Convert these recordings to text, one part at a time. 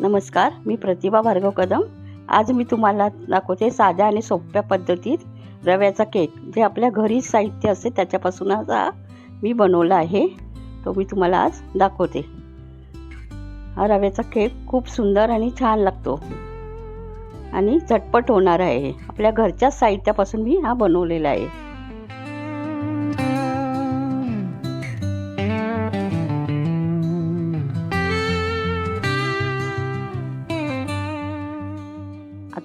नमस्कार मी प्रतिभा भार्गव कदम. आज मी तुम्हाला दाखवते साध्या आणि सोप्या पद्धतीत रव्याचा केक. जे आपल्या घरी साहित्य असते त्याच्यापासून आज हा मी बनवला आहे. तो मी तुम्हाला आज दाखवते. हा रव्याचा केक खूप सुंदर आणि छान लागतो. आणि झटपट होणार आहे. आपल्या घरच्याच साहित्यापासून मी हा बनवलेला आहे.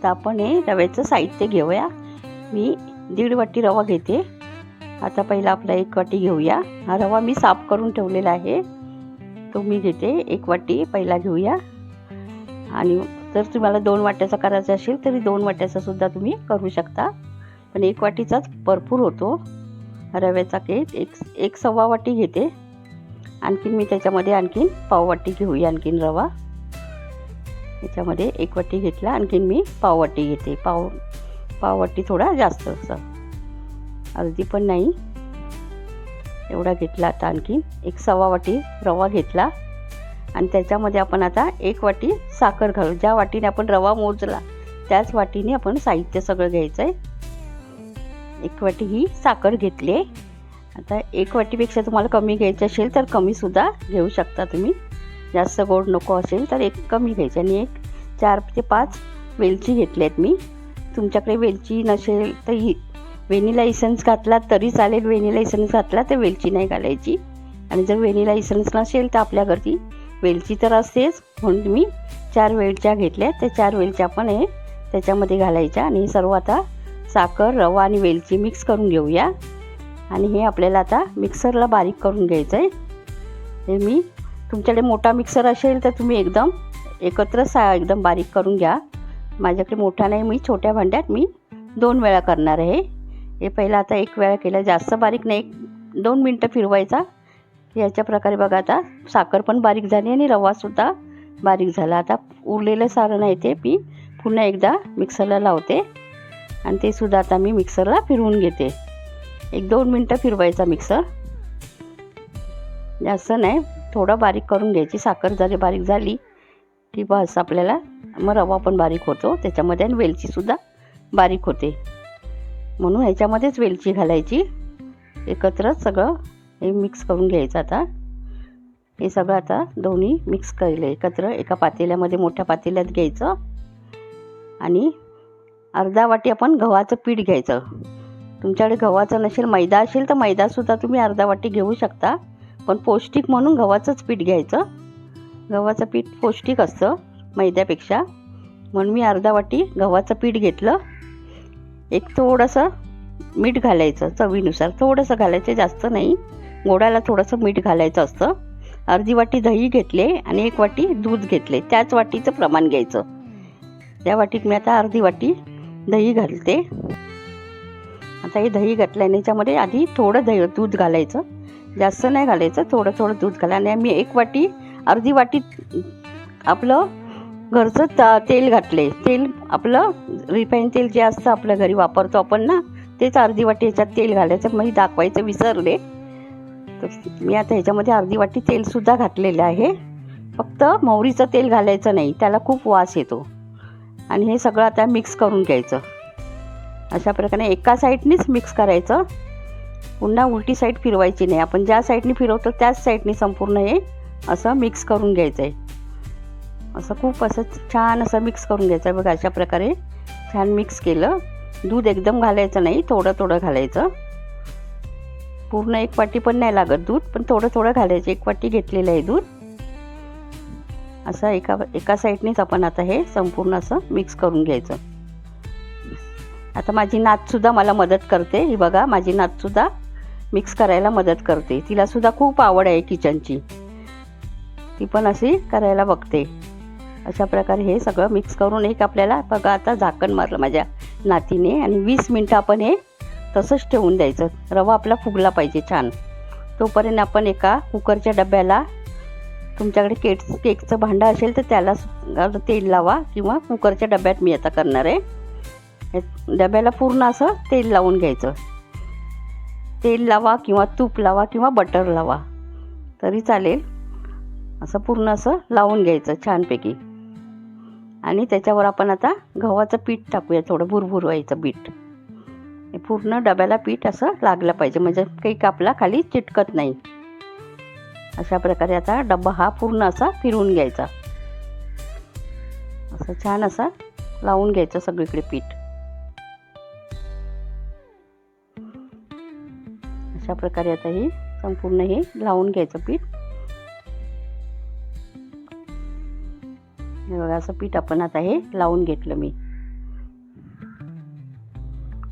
आता आपण हे रव्याचं साहित्य घेऊया. मी दीड वाटी रवा घेते. आता पहिला आपला एक वाटी घेऊया. हा रवा मी साफ करून ठेवलेला आहे. तो मी घेते. एक वाटी पहिला घेऊया. आणि जर तुम्हाला दोन वाट्याचा करायचा असेल तरी दोन वाट्याचा सुद्धा तुम्ही करू शकता. पण एक वाटीचाच भरपूर होतो. रव्याचा केक एक एक सव्वा वाटी घेते. आणखीन मी त्याच्यामध्ये आणखीन पाववाटी घेऊया आणखीन रवा. याच्यामध्ये एक वाटी घेतला आणखीन मी पाववाटी घेते. पाव पाववाटी थोडा जास्त असं. अर्धी पण नाही. एवढा घेतला आता आणखीन. एक सव्वा वाटी रवा घेतला. आणि त्याच्यामध्ये आपण आता एक वाटी साखर घालू. ज्या वाटीने आपण रवा मोजला त्याच वाटीने आपण साहित्य सगळं घ्यायचं आहे एक वाटी ही साखर घेतली आहे. आता एक वाटीपेक्षा तुम्हाला कमी घ्यायची असेल तर कमीसुद्धा घेऊ शकता तुम्ही. जास्त गोड नको असेल तर एक कमी घ्यायची आणि एक चार ते पाच वेलची घेतली आहेत मी. तुमच्याकडे वेलची नसेल तर ही व्हेनिला इसन्स घातला तरी चालेल. व्हेनिला इसन्स घातला तर वेलची नाही घालायची. आणि जर व्हेनिला इसन्स नसेल तर आपल्या घरती वेलची तर असतेच. म्हणून मी चार वेलच्या घेतल्या. त्या चार वेलच्या पण हे त्याच्यामध्ये घालायच्या. आणि सर्व आता साखर रवा आणि वेलची मिक्स करून घेऊया. आणि हे आपल्याला आता मिक्सरला बारीक करून घ्यायचं आहे हे मी तुमच्याकडे मोठा मिक्सर असेल तर तुम्ही एकदम एकत्र सा एकदम बारीक करून घ्या. माझ्याकडे मोठा नाही मी छोट्या भांड्यात मी दोन वेळा करणार आहे. हे पहिलं आता एक वेळा केलं जास्त बारीक नाही एक दोन मिनटं फिरवायचा. याच्या प्रकारे बघा आता साखर पण बारीक झाली आणि रवासुद्धा बारीक झाला. आता उरलेलं सारण आहे ते मी पुन्हा एकदा मिक्सरला लावते. आणि ते सुद्धा आता मी मिक्सरला फिरवून घेते. एक दोन मिनटं फिरवायचा मिक्सर जास्त नाही. थोडं बारीक करून घ्यायची. साखर जरी बारीक झाली की बस आपल्याला मग रवा पण बारीक होतो. त्याच्यामध्ये आणि वेलचीसुद्धा बारीक होते. म्हणून ह्याच्यामध्येच वेलची घालायची. एकत्र सगळं हे मिक्स करून घ्यायचं आता. हे सगळं आता दोन्ही मिक्स केलं. एकत्र एका पातेल्यामध्ये मोठ्या पातेल्यात घ्यायचं. आणि अर्धा वाटी आपण गव्हाचं पीठ घ्यायचं. तुमच्याकडे गव्हाचं नसेल मैदा असेल तर मैदासुद्धा तुम्ही अर्धा वाटी घेऊ शकता. पण पौष्टिक म्हणून गव्हाचंच पीठ घ्यायचं. गव्हाचं पीठ पौष्टिक असतं मैद्यापेक्षा. म्हणून मी अर्धा वाटी गव्हाचं पीठ घेतलं. एक थोडंसं मीठ घालायचं चवीनुसार. थोडंसं घालायचं जास्त नाही. गोडाला थोडंसं मीठ घालायचं असतं. अर्धी वाटी दही घेतले आणि एक वाटी दूध घेतले. त्याच वाटीचं प्रमाण घ्यायचं. त्या वाटीत मी आता अर्धी वाटी दही घालते. आता हे दही घातल्याने याच्यामध्ये आधी थोडं दही दूध घालायचं. जास्त नाही घालायचं थोडं थोडं दूध घाला. आणि मी एक वाटी अर्धी वाटी आपलं घरचं ता तेल घातले. तेल आपलं रिफाईन तेल जे असतं आपल्या घरी वापरतो आपण ना तेच अर्धी वाटी ह्याच्यात तेल घालायचं. मी दाखवायचं विसरले. तर मी आता ह्याच्यामध्ये अर्धी वाटी तेलसुद्धा घातलेलं आहे. फक्त मोहरीचं तेल घालायचं नाही त्याला खूप वास येतो. आणि हे सगळं आता मिक्स करून घ्यायचं. अशा प्रकारे एका साईडनेच मिक्स करायचं. पुन्हा उलटी साईड फिरवायची नाही. आपण ज्या साईडने फिरवतो त्याच साईडनी संपूर्ण हे असं मिक्स करून घ्यायचं आहे असं खूप असं छान असं मिक्स करून घ्यायचं आहे बघा अशा प्रकारे छान मिक्स केलं. दूध एकदम घालायचं नाही थोडं थोडं घालायचं. पूर्ण एक वाटी पण नाही लागत दूध पण थोडं थोडं घालायचं. एक वाटी घेतलेलं आहे दूध. असं एका एका साईडनेच आपण आता हे संपूर्ण असं मिक्स करून घ्यायचं. आता माझी नातसुद्धा मला मदत करते. ही बघा माझी नातसुद्धा मिक्स करायला मदत करते. तिलासुद्धा खूप आवड आहे किचनची ती पण अशी करायला बघते. अशा प्रकारे हे सगळं मिक्स करून एक आपल्याला बघा आता झाकण मारलं माझ्या नातीने आणि वीस मिनटं आपण हे तसंच ठेवून द्यायचं. रवा आपला फुगला पाहिजे छान. तोपर्यंत आपण एका कुकरच्या डब्याला तुमच्याकडे केक केकचं भांडं असेल तर त्याला तेल लावा किंवा कुकरच्या डब्यात मी आता करणार आहे. डब्याला पूर्ण असं तेल लावून घ्यायचं. तेल लावा किंवा तूप लावा किंवा बटर लावा. तरी चालेल. असं पूर्ण असं लावून घ्यायचं छानपैकी. आणि त्याच्यावर आपण आता गव्हाचं पीठ टाकूया थोडं भुरभुर व्हायचं पीठ. हे पूर्ण डब्याला पीठ असं लागलं पाहिजे म्हणजे काही कापला खाली चिटकत नाही. अशा प्रकारे आता डब्बा हा पूर्ण असा फिरवून घ्यायचा. असं छान असा लावून घ्यायचं सगळीकडे पीठ. अशा प्रकारे आता हे संपूर्ण हे लावून घ्यायचं पीठ. हे बघा असं पीठ आपण आता हे लावून घेतलं मी.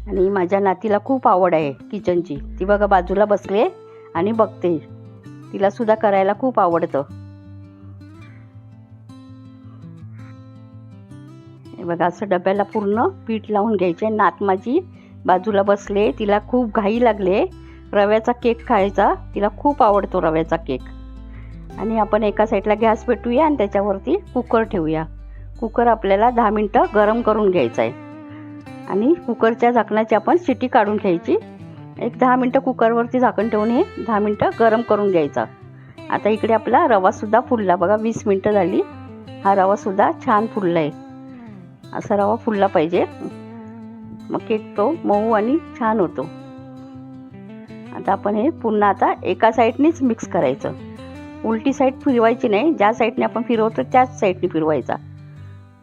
आणि माझ्या नातीला खूप आवड आहे किचनची. ती बघा बाजूला बसले आणि बघते. तिला सुद्धा करायला खूप आवडतं. हे बघा असं डब्याला पूर्ण पीठ लावून घ्यायचे. नात माझी बाजूला बसले तिला खूप घाई लागले. रव्याचा केक खायचा. तिला खूप आवडतो रव्याचा केक. आणि आपण एका साईडला गॅस पेटूया आणि त्याच्यावरती कुकर ठेवूया. कुकर आपल्याला दहा मिनटं गरम करून घ्यायचं आहे आणि कुकरच्या झाकणाची आपण शिटी काढून घ्यायची. एक दहा मिनटं कुकरवरती झाकण ठेवून हे दहा मिनटं गरम करून घ्यायचा. आता इकडे आपला रवासुद्धा फुलला. बघा वीस मिनटं झाली. हा रवासुद्धा छान फुलला आहे असा रवा फुलला पाहिजे. मग केक तो मऊ आणि छान होतो. आता आपण हे पुन्हा आता एका साईडनेच मिक्स करायचं. उलटी साईड फिरवायची नाही ज्या साईडने आपण फिरवतो त्याच साईडने फिरवायचा.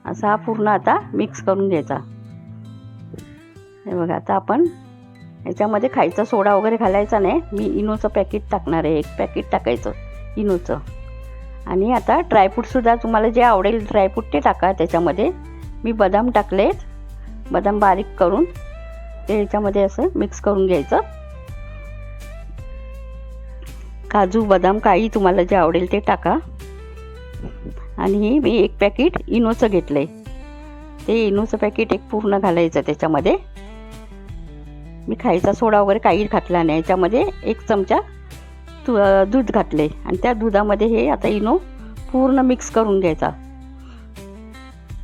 असा हा पूर्ण आता मिक्स करून घ्यायचा. हे बघा आता आपण याच्यामध्ये खायचा सोडा वगैरे घालायचा नाही. मी इनोचं पॅकेट टाकणार आहे. एक पॅकेट टाकायचं इनोचं. आणि आता ड्रायफ्रूटसुद्धा तुम्हाला जे आवडेल ड्रायफ्रूट ते टाका. त्याच्यामध्ये मी बदाम टाकलेत. बदाम बारीक करून ते याच्यामध्ये असं मिक्स करून घ्यायचं. काजू बदाम काही तुम्हाला जे आवडेल ते टाका. आणि मी एक पॅकेट इनोचं घेतलं आहे ते इनोचं पॅकेट एक पूर्ण घालायचं त्याच्यामध्ये. मी खायचा सोडा वगैरे काही घातला नाही. याच्यामध्ये एक चमचा तु दूध घातले आणि त्या दुधामध्ये हे आता इनो पूर्ण मिक्स करून घ्यायचा.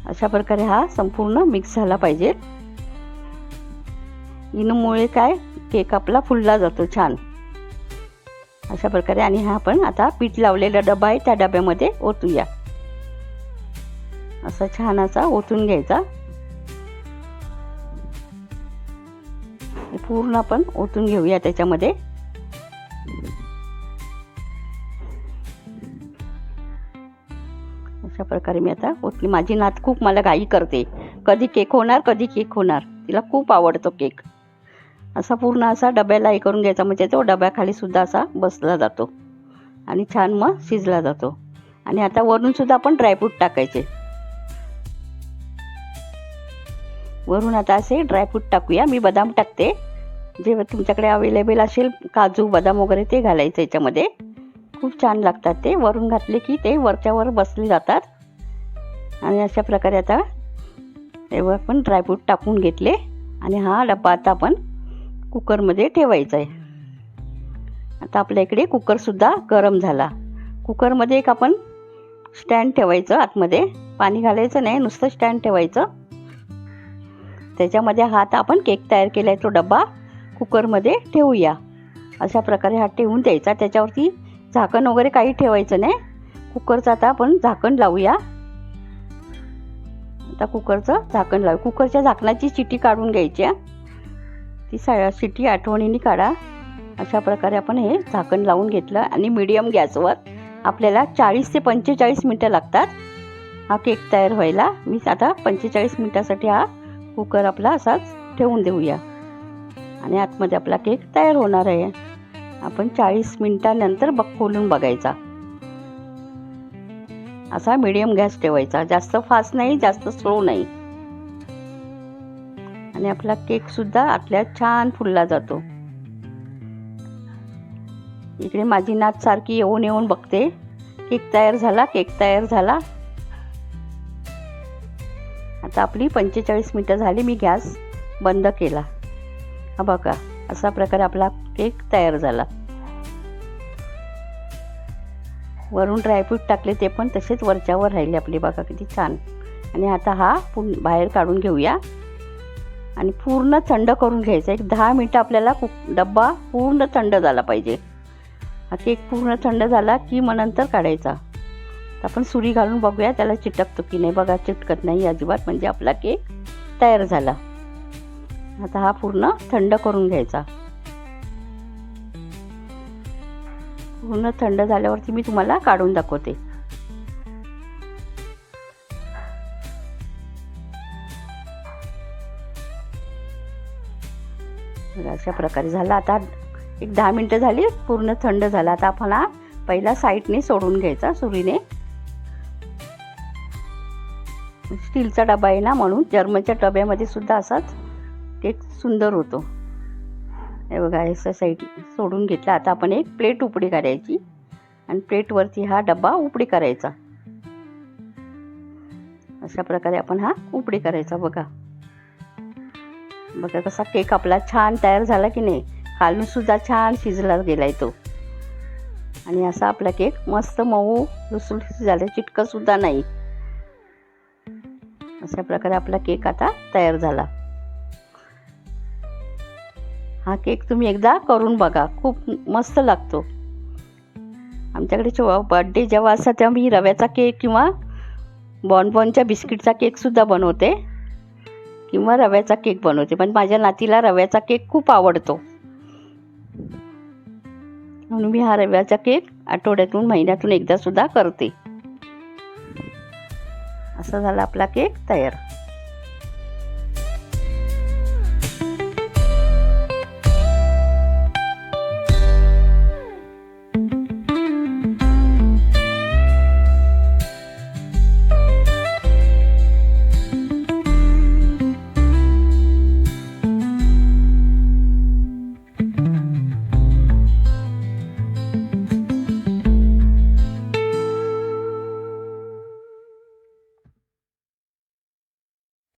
अशा प्रकारे हा संपूर्ण मिक्स झाला पाहिजे. इनोमुळे काय? केक आपला फुलला जातो छान. अशा प्रकारे आणि हा आपण आता पीठ लावलेला डबा आहे त्या डब्यामध्ये ओतूया. असा छान असा ओतून घ्यायचा. पूर्ण आपण ओतून घेऊया त्याच्यामध्ये. अशा प्रकारे मी आता ओतली. माझी नात खूप मला घाई करते. कधी केक होणार कधी केक होणार. तिला खूप आवडतो केक. असा पूर्ण असा डब्याला हे करून घ्यायचा. म्हणजे तो डब्याखाली सुद्धा असा बसला जातो. आणि छान मग शिजला जातो. आणि आता वरून सुद्धा आपण ड्रायफ्रूट टाकायचे. वरून आता असे ड्रायफ्रूट टाकूया. मी बदाम टाकते. जे तुमच्याकडे अवेलेबल असेल काजू बदाम वगैरे ते घालायचं याच्यामध्ये. खूप छान लागतात ते. वरून घातले की ते वरच्यावर बसले जातात. आणि अशा प्रकारे आता तेव्हा आपण ड्रायफ्रूट टाकून घेतले. आणि हा डब्बा आता आपण कुकरमध्ये ठेवायचं आहे आता आपल्या इकडे कुकरसुद्धा गरम झाला. कुकरमध्ये एक आपण स्टँड ठेवायचं आतमध्ये पाणी घालायचं नाही नुसतं स्टँड ठेवायचं. त्याच्यामध्ये हा आता आपण केक तयार केला आहे तो डब्बा कुकरमध्ये ठेवूया. अशा प्रकारे हा ठेवून द्यायचा. त्याच्यावरती झाकण वगैरे काही ठेवायचं नाही. कुकरचं आता आपण झाकण लावूया. आता कुकरचं झाकण लावू. कुकरच्या झाकणाची चिटी काढून घ्यायची आहे ती सा सिटी आठवणीने काढा. अशा प्रकारे आपण हे झाकण लावून घेतलं आणि मीडियम गॅसवर आपल्याला चाळीस ते पंचेचाळीस मिनटं लागतात. हा केक तयार व्हायला. मी आता पंचेचाळीस मिनटासाठी हा कुकर आपला असाच ठेवून देऊया. आणि आतमध्ये आपला केक तयार होणार आहे. आपण चाळीस मिनटानंतर बघ खोलून बघायचा. असा मीडियम गॅस ठेवायचा. जास्त फास्ट नाही जास्त स्लो नाही. आणि आपला केकसुद्धा आतल्या छान फुलला जातो. इकडे माझी नात सारखी येऊन येऊन बघते. केक तयार झाला केक तयार झाला. आता आपली पंचेचाळीस मिनटं झाली मी गॅस बंद केला. हा बघा असा प्रकारे आपला केक तयार झाला. वरून ड्रायफ्रूट टाकले ते पण तसेच वरच्यावर राहिले आपले. बघा किती छान. आणि आता हा पुन बाहेर काढून घेऊया. आणि पूर्ण थंड करून घ्यायचा. एक दहा मिनटं आपल्याला कुक डब्बा पूर्ण थंड झाला पाहिजे. हा केक पूर्ण थंड झाला की मग नंतर काढायचा. आपण सुरी घालून बघूया त्याला चिटकतो की नाही बघा चिटकत नाही अजिबात म्हणजे आपला केक तयार झाला. आता हा पूर्ण थंड करून घ्यायचा. पूर्ण थंड झाल्यावरती मी तुम्हाला काढून दाखवते. अशा प्रकारे झाला. आता एक दहा मिनटं झाली पूर्ण थंड झाला. आता आपण हा पहिला साईडने सोडून घ्यायचा सुरीने. स्टीलचा डबा आहे ना म्हणून जर्मनच्या डब्यामध्ये सुद्धा असाच केक सुंदर होतो. हे बघा असं साईड सोडून घेतला. आता आपण एक प्लेट उपडी करायची आणि प्लेटवरती हा डब्बा उपडी करायचा. अशा प्रकारे आपण हा उपडी करायचा बघा. बघा कसा केक आपला छान तयार झाला की नाही. खालून सुद्धा छान शिजला गेलाय तो. आणि असा आपला केक मस्त मऊ लुसलुसीत झाला चिटकंसुद्धा नाही. अशा प्रकारे आपला केक आता तयार झाला. हा केक तुम्ही एकदा करून बघा खूप मस्त लागतो. आमच्याकडे जेव्हा बर्थडे जेव्हा असता तेव्हा मी रव्याचा केक किंवा बॉनबॉनच्या बिस्किटचा केकसुद्धा बनवते. किंवा रव्याचा केक बनवते. पण माझ्या नातीला रव्याचा केक खूप आवडतो. म्हणून मी हा रव्याचा केक आठवड्यातून महिन्यातून एकदा सुद्धा करते. असा झाला आपला केक तयार.